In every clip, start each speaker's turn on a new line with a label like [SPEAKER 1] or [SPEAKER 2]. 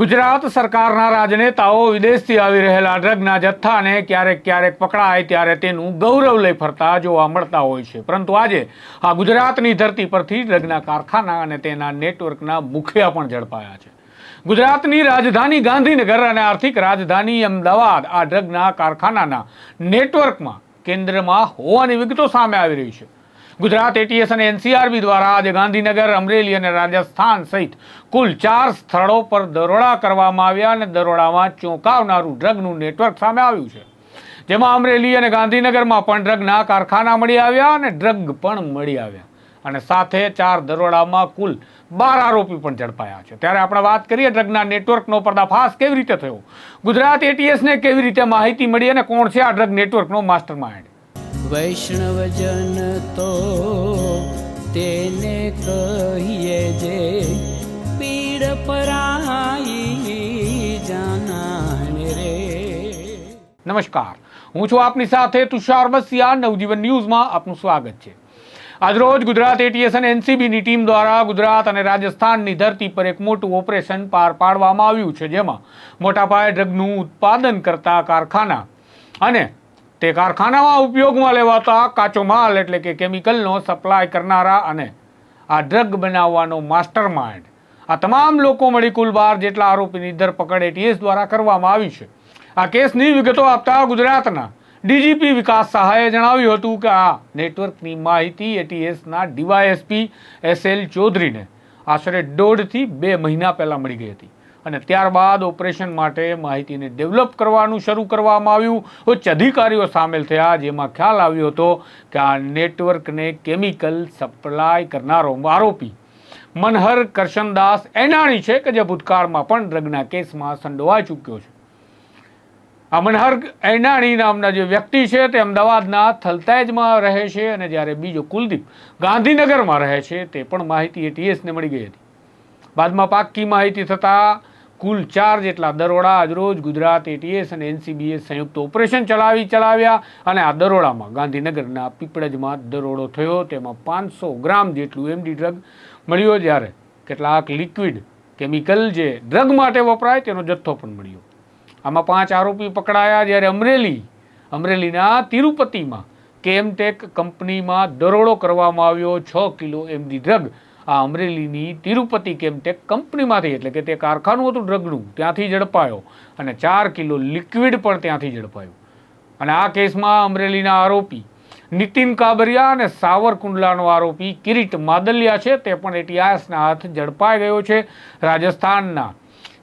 [SPEAKER 1] ગુજરાત સરકારના રાજનેતાઓ વિદેશથી આવી રહેલા ડ્રગના જથ્થાને ક્યારેક ક્યારેક પકડાય ત્યારે તેનું ગૌરવ લઈ ફરતા જોવા મળતા હોય છે. પરંતુ આજે આ ગુજરાતની ધરતી પરથી ડ્રગના કારખાના અને તેના નેટવર્કના મુખિયા પણ ઝડપાયા છે. ગુજરાતની રાજધાની ગાંધીનગર અને આર્થિક રાજધાની અમદાવાદ આ ડ્રગના કારખાનાના નેટવર્કમાં કેન્દ્રમાં હોવાની વિગતો સામે આવી રહી છે. ગુજરાત એટીએસ અને એનસીઆરબી દ્વારા આજે ગાંધીનગર, અમરેલી અને રાજસ્થાન સહિત કુલ ચાર સ્થળો પર દરોડા કરવામાં આવ્યા અને દરોડામાં ચોંકાવનારું ડ્રગનું નેટવર્ક સામે આવ્યું છે. જેમાં અમરેલી અને ગાંધીનગરમાં પણ ડ્રગના કારખાના મળી આવ્યા અને ડ્રગ પણ મળી આવ્યા. અને સાથે ચાર દરોડામાં કુલ બાર આરોપી પણ ઝડપાયા છે. ત્યારે આપણે વાત કરીએ ડ્રગના નેટવર્કનો પર્દાફાશ કેવી રીતે થયો? ગુજરાત એટીએસને કેવી રીતે માહિતી મળી અને કોણ છે આ ડ્રગ નેટવર્કનો માસ્ટર માઇન્ડ
[SPEAKER 2] વૈષ્ણવજન તો તેને કહીએ જે પીડ પરાઈ જાનાને રે.
[SPEAKER 1] નમસ્કાર. હું છું આપની સાથે તુષાર બસિયા નવજીવન ન્યૂઝમાં આપનું સ્વાગત છે. આજરોજ ગુજરાત એટીએસ અને એનસીબીની ટીમ દ્વારા ગુજરાત અને રાજસ્થાનની ધરતી પર એક મોટું ઓપરેશન પાર પાડવામાં આવ્યું છે, જેમાં મોટા પાયે ડ્રગનું ઉત્પાદન કરતા કારખાના અને તે કારખાનામાં ઉપયોગમાં લેવાતા કાચો માલ એટલે કે કેમિકલનો સપ્લાય કરનારા અને આ ડ્રગ બનાવવાનો માસ્ટર માઇન્ડ આ તમામ લોકો મળી કુલ બાર જેટલા આરોપીની ધરપકડ એટીએસ દ્વારા કરવામાં આવી છે. આ કેસની વિગતો આપતા ગુજરાતના ડીજીપી વિકાસ સહાયે જણાવ્યું હતું કે આ નેટવર્કની માહિતી એટીએસના ડીવાયએસપી એસ એલ ચૌધરીને આશરે દોઢથી બે મહિના પહેલાં મળી ગઈ હતી. અને ત્યારબાદ ઓપરેશન માટે માહિતીને ડેવલપ કરવાનું શરૂ કરવામાં આવ્યું. ઉચ્ચ અધિકારીઓ સામેલ થયા, જેમાં ખ્યાલ આવ્યો હતો કે આ નેટવર્કને કેમિકલ સપ્લાય કરનારો આરોપી મનહર કરશનદાસ એનાણી છે કે જે ભૂતકાળમાં પણ ડ્રગના કેસમાં સંડોવાઈ ચૂક્યો છે. આ મનહર એનાણી નામના જે વ્યક્તિ છે તે અમદાવાદના થલતેજમાં રહે છે અને જ્યારે બીજો કુલદીપ ગાંધીનગરમાં રહે છે તે પણ માહિતી એટીએસને મળી ગઈ હતી. બાદમાં પાક્કી માહિતી થતાં કુલ ચાર જેટલા દરોડા આજરોજ ગુજરાત એટીએસ અને એનસીબીએ સંયુક્ત ઓપરેશન ચલાવી ચલાવ્યા અને આ દરોડામાં ગાંધીનગરના પીપળજમાં દરોડો થયો. તેમાં પાંચસો ગ્રામ જેટલું એમડી ડ્રગ મળ્યો. જ્યારે કેટલાક લિક્વિડ કેમિકલ જે ડ્રગ માટે વપરાય તેનો જથ્થો પણ મળ્યો. આમાં પાંચ આરોપી પકડાયા. જ્યારે અમરેલી, અમરેલીના તિરુપતિમાં કેમટેક કંપનીમાં દરોડો કરવામાં આવ્યો. છ કિલો એમડી ડ્રગ આ અમરેલીની તિરુપતિ કેમટેક કંપનીમાંથી એટલે કે તે કારખાનું હતું ડ્રગનું, ત્યાંથી ઝડપાયો અને ચાર કિલો લિક્વિડ પણ ત્યાંથી ઝડપાયું. અને આ કેસમાં અમરેલીના આરોપી નીતિન કાબરિયા અને સાવરકુંડલાનો આરોપી કિરીટ માદલિયા છે, તે પણ ઇતિહાસના હાથ ઝડપાઈ ગયો છે. રાજસ્થાનના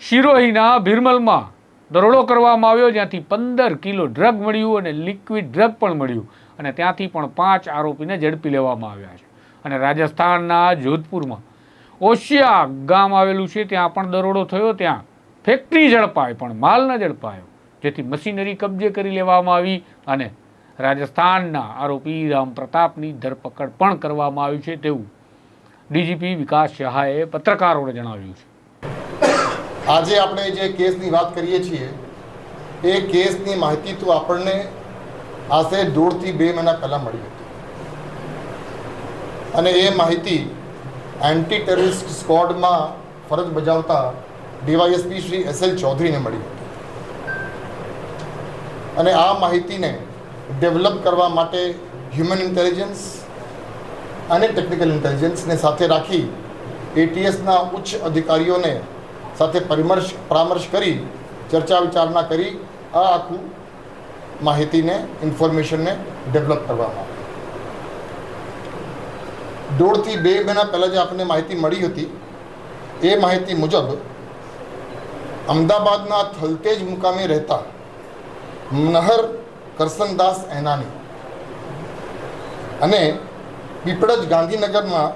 [SPEAKER 1] શિરોહીના ભીરમલમાં દરોડો કરવામાં આવ્યો, જ્યાંથી પંદર કિલો ડ્રગ મળ્યું અને લિક્વિડ ડ્રગ પણ મળ્યું અને ત્યાંથી પણ પાંચ આરોપીને ઝડપી લેવામાં આવ્યા છે. અને રાજસ્થાનના જોધપુરમાં. ઓશિયા ગામ આવેલું છે, ત્યાં પણ દરોડો થયો ત્યાં. ફેક્ટરી ઝડપાય પણ માલ ન ઝડપાયો, જેથી મશીનરી કબજે કરી લેવામાં આવી અને રાજસ્થાનના આરોપી રામ પ્રતાપની ધરપકડ પણ કરવામાં આવી છે તેવું ડીજીપી વિકાસ સહાયે પત્રકારોને જણાવ્યું છે.
[SPEAKER 3] આજે આપણે જે કેસની વાત કરીએ છીએ, એ કેસની માહિતી તો આપણને આશરે દોઢથી બે મહિના પહેલાં મળી હતી. અને એ માહિતી એન્ટી ટેરરિસ્ટ સ્કોડમાં ફરજ બજાવતા ડીવાયએસપી શ્રી એસ એલ ચૌધરીને મળી હતી. અને આ માહિતીને ડેવલપ કરવા માટે હ્યુમન ઇન્ટેલિજન્સ અને ટેકનિકલ ઇન્ટેલિજન્સને સાથે રાખી એટીએસના ઉચ્ચ અધિકારીઓને સાથે પરિમર્શ, પરામર્શ કરી, ચર્ચા વિચારણા કરી, આ આખું માહિતીને ઇન્ફોર્મેશનને ડેવલપ કરવામાં આવી દોઢથી બે મહિના પહેલાં જે આપણને માહિતી મળી હતી, એ માહિતી મુજબ અમદાવાદના થલતેજ મુકામે રહેતા મનહર કરસનદાસ એનાની અને પીપળજ ગાંધીનગરમાં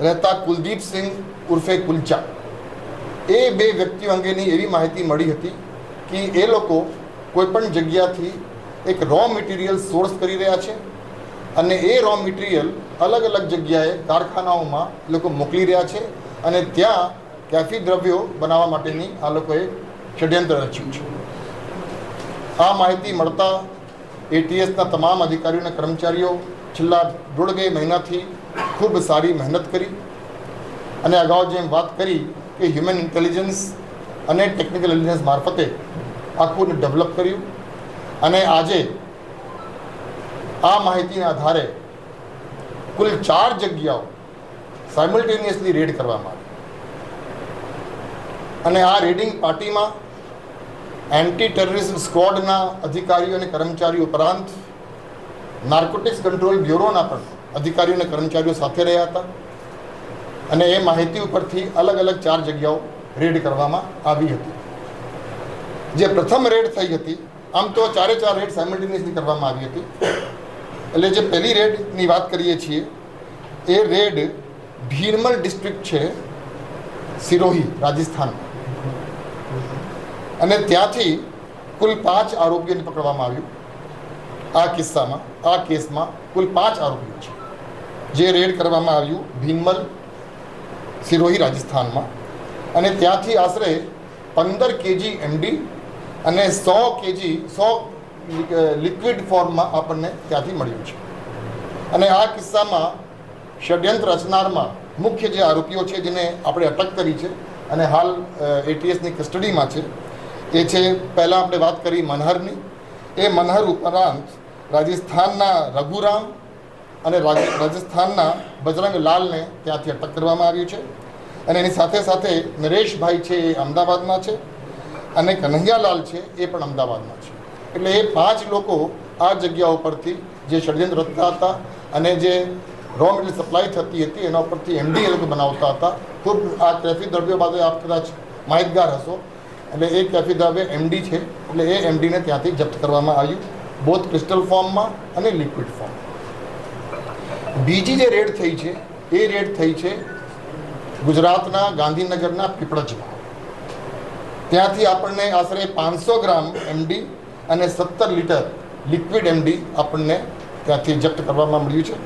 [SPEAKER 3] રહેતા કુલદીપસિંહ ઉર્ફે કુલચા. એ બે વ્યક્તિઓ અંગેની એવી માહિતી મળી હતી કે એ લોકો કોઈપણ જગ્યાથી એક રો મટીરિયલ સોર્સ કરી રહ્યા છે અને એ રો મટીરિયલ અલગ અલગ જગ્યાએ કારખાનાઓમાં લોકો મોકલી રહ્યા છે અને ત્યાં કેફી દ્રવ્યો બનાવવા માટેની આ લોકોએ ષડયંત્ર રચ્યું છે. આ માહિતી મળતા એટીએસના તમામ અધિકારીઓ અને કર્મચારીઓ છેલ્લા દોઢ બે મહિનાથી ખૂબ સારી મહેનત કરી અને અગાઉ જેમ વાત કરી કે હ્યુમન ઇન્ટેલિજન્સ અને ટેકનિકલ ઇન્ટેલિજન્સ મારફતે આખું ડેવલપ કર્યું અને આજે આ માહિતીના આધારે કુલ ચાર જગ્યાઓ સાયમલ્ટેનિયસલી રેડ કરવામાં આવી. અને આ રેડિંગ પાર્ટીમાં એન્ટી ટેરરિસ્ટ સ્ક્વોડના અધિકારીઓ અને કર્મચારીઓ ઉપરાંત નાર્કોટિક્સ કંટ્રોલ બ્યુરોના પણ અધિકારીઓ અને કર્મચારીઓ સાથે રહ્યા હતા. અને એ માહિતી ઉપરથી અલગ અલગ ચાર જગ્યાઓ રેડ કરવામાં આવી હતી. જે પ્રથમ રેડ થઈ હતી, આમ તો ચારે ચાર રેડ સાયમલ્ટેનિયસલી કરવામાં આવી હતી. એટલે જે પહેલી રેડની વાત કરીએ છીએ, એ રેડ ભીરમલ ડિસ્ટ્રિક્ટ છે સિરોહી, રાજસ્થાન. અને ત્યાંથી કુલ પાંચ આરોપીઓને પકડવામાં આવ્યું. આ કિસ્સામાં, આ કેસમાં કુલ પાંચ આરોપીઓ છે. જે રેડ કરવામાં આવ્યું ભીનમલ સિરોહી, રાજસ્થાનમાં. અને ત્યાંથી આશરે પંદર કેજી એમડી અને સો કેજી, સો લિક્વિડ ફોર્મમાં આપણને ત્યાંથી મળ્યું છે. અને આ કિસ્સામાં ષડયંત્ર રચનારમાં મુખ્ય જે આરોપીઓ છે, જેને આપણે અટક કરી છે અને હાલ એટીએસની કસ્ટડીમાં છે, એ છે પહેલાં આપણે વાત કરી મનહરની. એ મનહર ઉપરાંત રાજસ્થાનના રઘુરામ અને રાજસ્થાનના બજરંગ લાલને ત્યાંથી અટક કરવામાં આવ્યું છે. અને એની સાથે સાથે નરેશભાઈ છે એ અમદાવાદના છે અને કન્હૈયાલાલ છે એ પણ અમદાવાદના છે. એટલે એ પાંચ લોકો આ જગ્યા ઉપરથી જે ષડયંત્ર રચતા હતા અને જે રો મટીરિયલ સપ્લાય થતી હતી, એના ઉપરથી એમડી એ લોકો બનાવતા હતા. ખૂબ આ ટ્રેફિક દ્રવ્યો બાબતે આપ કદાચ માહિતગાર હશો. એટલે એ કેફી દ્રવ્ય એમડી છે. એટલે એ એમડીને ત્યાંથી જપ્ત કરવામાં આવ્યું બોથ ક્રિસ્ટલ ફોર્મમાં અને લિક્વિડ ફોર્મ બીજી જે રેડ થઈ છે, એ રેડ થઈ છે ગુજરાતના ગાંધીનગરના પીપળજમાં. ત્યાંથી આપણને આશરે પાંચસો ગ્રામ એમડી અને સત્તર લીટર લિક્વિડ એમડી આપણને ત્યાંથી જપ્ત કરવામાં મળ્યું છે.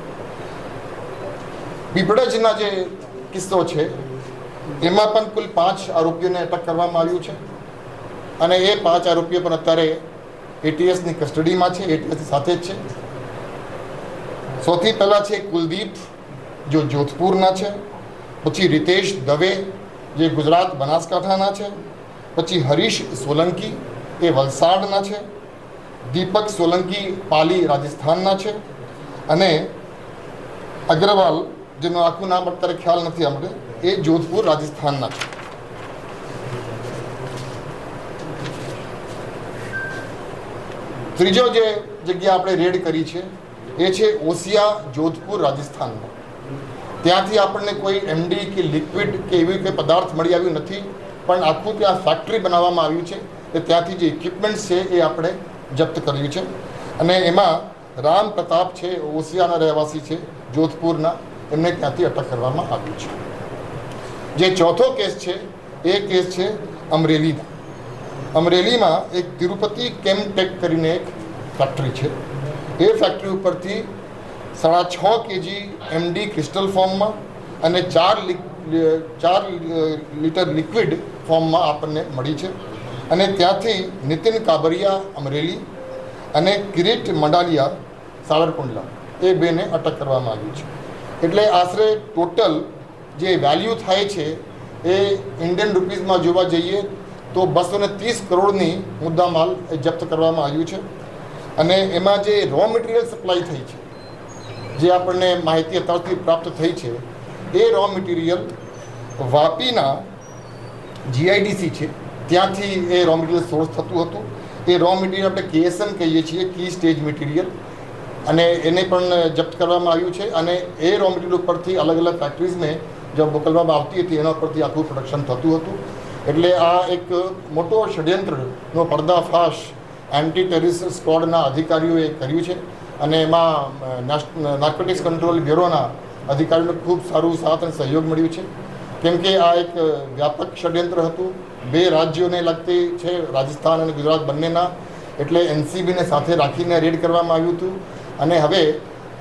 [SPEAKER 3] પીપળજના જે કિસ્સો છે, એમાં પણ કુલ પાંચ આરોપીઓને અટક કરવામાં આવ્યું છે. અને એ પાંચ આરોપીઓ પણ અત્યારે એટીએસની કસ્ટડીમાં છે એટીએસની સાથે જ છે. સૌથી પહેલાં છે કુલદીપ, જો જોધપુરના છે. પછી રિતેશ દવે, જે ગુજરાત બનાસકાંઠાના છે. પછી હરીશ સોલંકી એ વલસાડના છે, દીપક સોલંકી પાલી રાજસ્થાનના છે અને અગ્રવાલ, જેનું આખું નામ અત્યારે ખ્યાલ નથી આપણે એ જોધપુર રાજસ્થાનના છે. ત્રીજો જે જગ્યા આપણે રેડ કરી છે, એ છે ઓસિયા જોધપુર રાજસ્થાનમાં. ત્યાંથી આપણને કોઈ એમડી કે લિક્વિડ કે એવી કોઈ પદાર્થ મળી આવ્યું નથી, પણ આખું ત્યાં ફેક્ટરી બનાવવામાં આવ્યું છે. એ ત્યાંથી જે ઇક્વિપમેન્ટ્સ છે એ આપણે જપ્ત કર્યું છે. અને એમાં રામ પ્રતાપ છે ઓસિયાના રહેવાસી છે, જોધપુરના, એમને ત્યાંથી અટક કરવામાં આવ્યું છે. જે ચોથો કેસ છે, એ કેસ છે અમરેલીનો. અમરેલીમાં એક તિરુપતિ કેમટેક કરીને એક ફેક્ટરી છે. એ ફેક્ટરી ઉપરથી સાડા છ કેજી એમડી ક્રિસ્ટલ ફોર્મમાં અને ચાર ચાર લીટર લિક્વિડ ફોર્મમાં આપણને મળી છે. અને ત્યાંથી નીતિન કાબરિયા અમરેલી અને કિરીટ મંડાલિયા સાવરકુંડલા. એ બેને અટક કરવામાં આવ્યું છે. એટલે આશરે ટોટલ જે વેલ્યુ થાય છે એ ઇન્ડિયન રૂપીઝમાં જોવા જઈએ તો બસો ને ત્રીસ કરોડની મુદ્દામાલ જપ્ત કરવામાં આવ્યું છે. અને એમાં જે રો મટીરિયલ સપ્લાય થઈ છે, જે આપણને માહિતી અત્યારથી પ્રાપ્ત થઈ છે, એ રો મટીરિયલ વાપીના જીઆઈડીસી છે. ત્યાંથી એ રો મટીરિયલ સોર્સ થતું હતું. એ રો મટીરિયલ આપણે કેએસએમ કહીએ છીએ કી સ્ટેજ મટીરિયલ અને એને પણ જપ્ત કરવામાં આવ્યું છે અને એ રો મટીરિયલ ઉપરથી અલગ અલગ ફેક્ટરીઝને જો મોકલવામાં આવતી હતી, એના ઉપરથી આખું પ્રોડક્શન થતું હતું. એટલે આ એક મોટો ષડયંત્રનો પર્દાફાશ એન્ટી ટેરિસ સ્ક્વોડના અધિકારીઓએ કર્યું છે. અને એમાં નાર્કોટિક્સ કંટ્રોલ બ્યુરોના અધિકારીઓને ખૂબ સારું સાથ અને સહયોગ મળ્યું છે. કેમ કે આ એક વ્યાપક ષડયંત્ર હતું. બે રાજ્યોને લગતી છે, રાજસ્થાન અને ગુજરાત બંનેના. એટલે એનસીબીને સાથે રાખીને રેડ કરવામાં આવ્યું હતું. અને હવે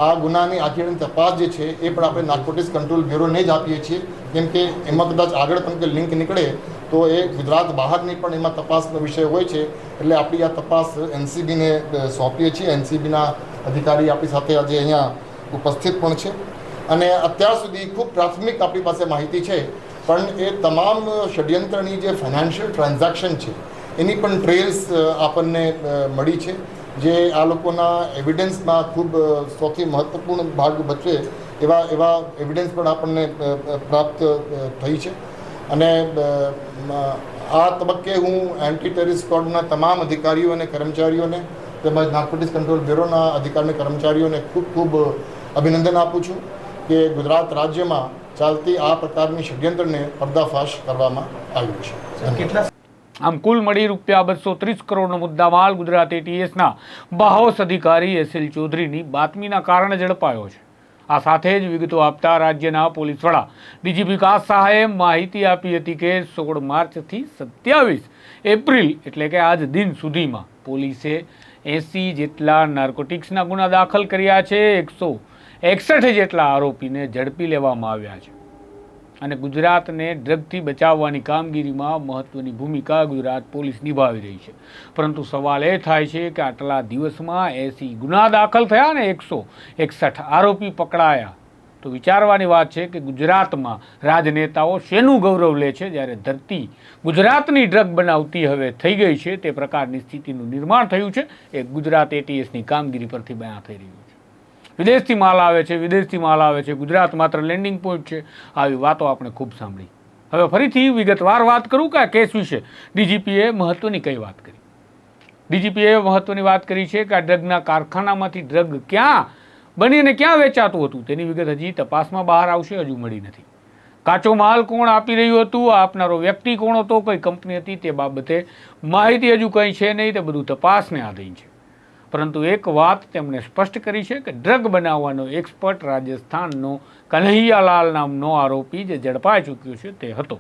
[SPEAKER 3] આ ગુનાની આખી તપાસ જે છે, એ પણ આપણે નાર્કોટિક્સ કંટ્રોલ બ્યુરોને જ આપીએ છીએ. કેમ કે એમાં કદાચ આગળ પણ લિંક નીકળે, તો એ ગુજરાત બહારની પણ એમાં તપાસનો વિષય હોય છે. એટલે આપણી આ તપાસ એનસીબીને સોંપીએ છીએ. એનસીબીના અધિકારી આપણી સાથે આજે અહીંયા ઉપસ્થિત પણ છે. અને અત્યાર સુધી ખૂબ પ્રાથમિક આપણી પાસે માહિતી છે, પણ એ તમામ ષડયંત્રની જે ફાઇનાન્શિયલ ટ્રાન્ઝેક્શન છે, એની પણ ટ્રેલ્સ આપણને મળી છે, જે આ લોકોના એવિડન્સમાં ખૂબ સૌથી મહત્વપૂર્ણ ભાગ ભજવે એવા એવા એવિડન્સ પણ આપણને પ્રાપ્ત થઈ છે. અને આ તબક્કે હું એન્ટી ટેરિસ સ્કોડના તમામ અધિકારીઓ અને કર્મચારીઓને તેમજ નાર્કોટિક્સ કંટ્રોલ બ્યુરોના અધિકારી કર્મચારીઓને ખૂબ ખૂબ અભિનંદન આપું છું. કે ગુજરાત રાજ્યમાં ચાલતી આ પ્રકારની ષડયંત્રને પર્દાફાશ કરવામાં આવ્યું છે.
[SPEAKER 1] આમ કુલ મળી રૂપિયા બસો ત્રીસ કરોડનો મુદ્દામાલ ગુજરાત એટીએસના બાહોશ અધિકારી એસએલ ચૌધરીની બાતમીના કારણે ઝડપાયો છે. આ સાથે જ વિગતો આપતા રાજ્યના પોલીસ વડા ડીજી વિકાસ સહાયે માહિતી આપી હતી કે સોળ માર્ચથી સત્યાવીસ એપ્રિલ એટલે કે આજ દિન સુધીમાં પોલીસે એંસી જેટલા નાર્કોટિક્સના ગુના દાખલ કર્યા છે એકસો એકસઠ જેટલા આરોપીને ઝડપી લેવામાં આવ્યા છે. અને ગુજરાતને ડ્રગથી બચાવવાની કામગીરીમાં મહત્વની ભૂમિકા ગુજરાત પોલીસ નિભાવી રહી છે. પરંતુ સવાલ એ થાય છે કે આટલા દિવસમાં એસી ગુના દાખલ થયા ને એકસો એકસઠ આરોપી પકડાયા. તો વિચારવાની વાત છે કે ગુજરાતમાં રાજનેતાઓ શેનું ગૌરવ લે છે? જ્યારે ધરતી ગુજરાતની ડ્રગ બનાવતી હવે થઈ ગઈ છે, તે પ્રકારની સ્થિતિનું નિર્માણ થયું છે. એ ગુજરાત એટીએસની કામગીરી પરથી બયા થઈ રહ્યું છે. વિદેશથી માલ આવે છે, વિદેશથી માલ આવે છે, ગુજરાત માત્ર લેન્ડિંગ પોઈન્ટ છે. આવી વાતો આપણે ખૂબ સાંભળી. હવે ફરીથી વિગતવાર વાત કરું કે આ કેસ વિશે? ડીજીપીએ મહત્વની કઈ વાત કરી? ડીજીપીએ મહત્વની વાત કરી છે કે આ ડ્રગના કારખાનામાંથી ડ્રગ ક્યાં બનીને ક્યાં વેચાતું હતું? તેની વિગત હજી તપાસમાં બહાર આવશે, હજુ મળી નથી. કાચો માલ કોણ આપી રહ્યું હતું? આપનારો વ્યક્તિ કોણ હતો? કઈ કંપની હતી? તે બાબતે માહિતી હજુ કંઈ છે નહીં, તે બધું તપાસને આધીન છે. પરંતુ એક વાત તેમણે સ્પષ્ટ કરી છે કે ડ્રગ બનાવવાનો એક્સપર્ટ રાજસ્થાનનો કન્હૈયાલાલ નામનો આરોપી જે ઝડપાઈ ચૂક્યો છે તે હતો.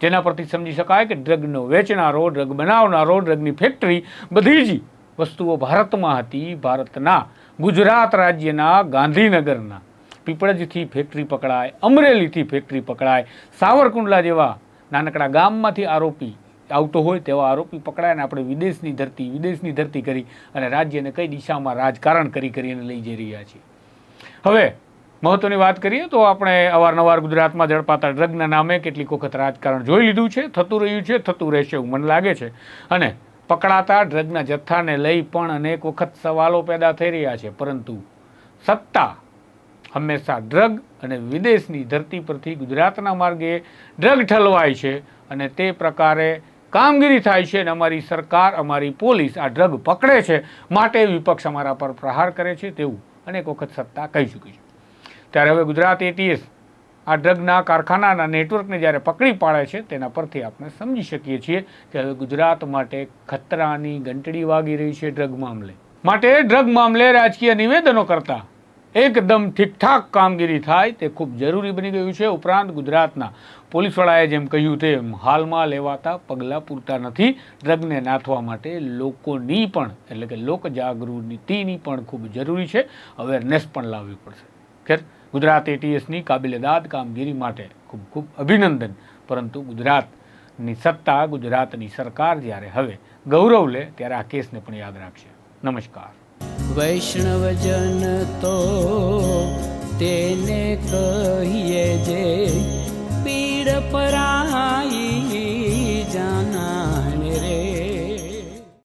[SPEAKER 1] જેના પરથી સમજી શકાય કે ડ્રગનો વેચનારો, ડ્રગ બનાવનારો, ડ્રગની ફેક્ટરી બધી જ વસ્તુઓ ભારતમાં હતી. ભારતના ગુજરાત રાજ્યના ગાંધીનગરના પીપળજથી ફેક્ટરી પકડાય, અમરેલીથી ફેક્ટરી પકડાય, સાવરકુંડલા જેવા નાનકડા ગામમાંથી આરોપી આવતો હોય તેવા આરોપી પકડાય અને આપણે વિદેશની ધરતી વિદેશની ધરતી કરી અને રાજ્યને કઈ દિશામાં રાજકારણ કરી કરીને લઈ જઈ રહ્યા છીએ. હવે, મહત્વની વાત કરીએ તો આપણે અવારનવાર ગુજરાતમાં ઝડપાતા ડ્રગના નામે કેટલીક વખત રાજકારણ જોઈ લીધું છે, થતું રહ્યું છે, થતું રહેશે એવું મને લાગે છે. અને પકડાતા ડ્રગના જથ્થાને લઈ પણ અનેક વખત સવાલો પેદા થઈ રહ્યા છે, પરંતુ સત્તા હંમેશા ડ્રગ અને વિદેશની ધરતી પરથી ગુજરાતના માર્ગે ડ્રગ ઠલવાય છે અને તે પ્રકારે કામગીરી થાય છે અને અમારી સરકાર, અમારી પોલીસ આ ડ્રગ પકડે છે માટે વિપક્ષ અમારા પર પ્રહાર કરે છે તેવું અનેક વખત સત્તા કહી ચૂકી છે. ત્યારે હવે ગુજરાત એટીએસ આ ડ્રગના કારખાનાના નેટવર્કને જ્યારે પકડી પાડે છે, તેના પરથી આપણે સમજી શકીએ છીએ કે હવે ગુજરાત માટે ખતરાની ઘંટડી વાગી રહી છે ડ્રગ મામલે. માટે ડ્રગ મામલે રાજકીય નિવેદનો કરતાં એકદમ ઠીકઠાક કામગીરી થાય તે ખૂબ જરૂરી બની ગયું છે. ઉપરાંત ગુજરાતના પોલીસ વડાએ જેમ કહ્યું તેમ હાલમાં લેવાતા પગલાં પૂરતા નથી. ડ્રગને નાથવા માટે લોકોની પણ, એટલે કે લોકજાગૃતિની પણ ખૂબ જરૂરી છે. અવેરનેસ પણ લાવવી પડશે. ખેર, ગુજરાત એટીએસની કાબિલેદાદ કામગીરી માટે ખૂબ ખૂબ અભિનંદન. પરંતુ ગુજરાતની સત્તા, ગુજરાતની સરકાર જ્યારે હવે ગૌરવ લે, ત્યારે આ કેસને પણ યાદ રાખશે. નમસ્કાર.
[SPEAKER 2] વૈષ્ણવજન તો તેને કહીએ જે પરાઈ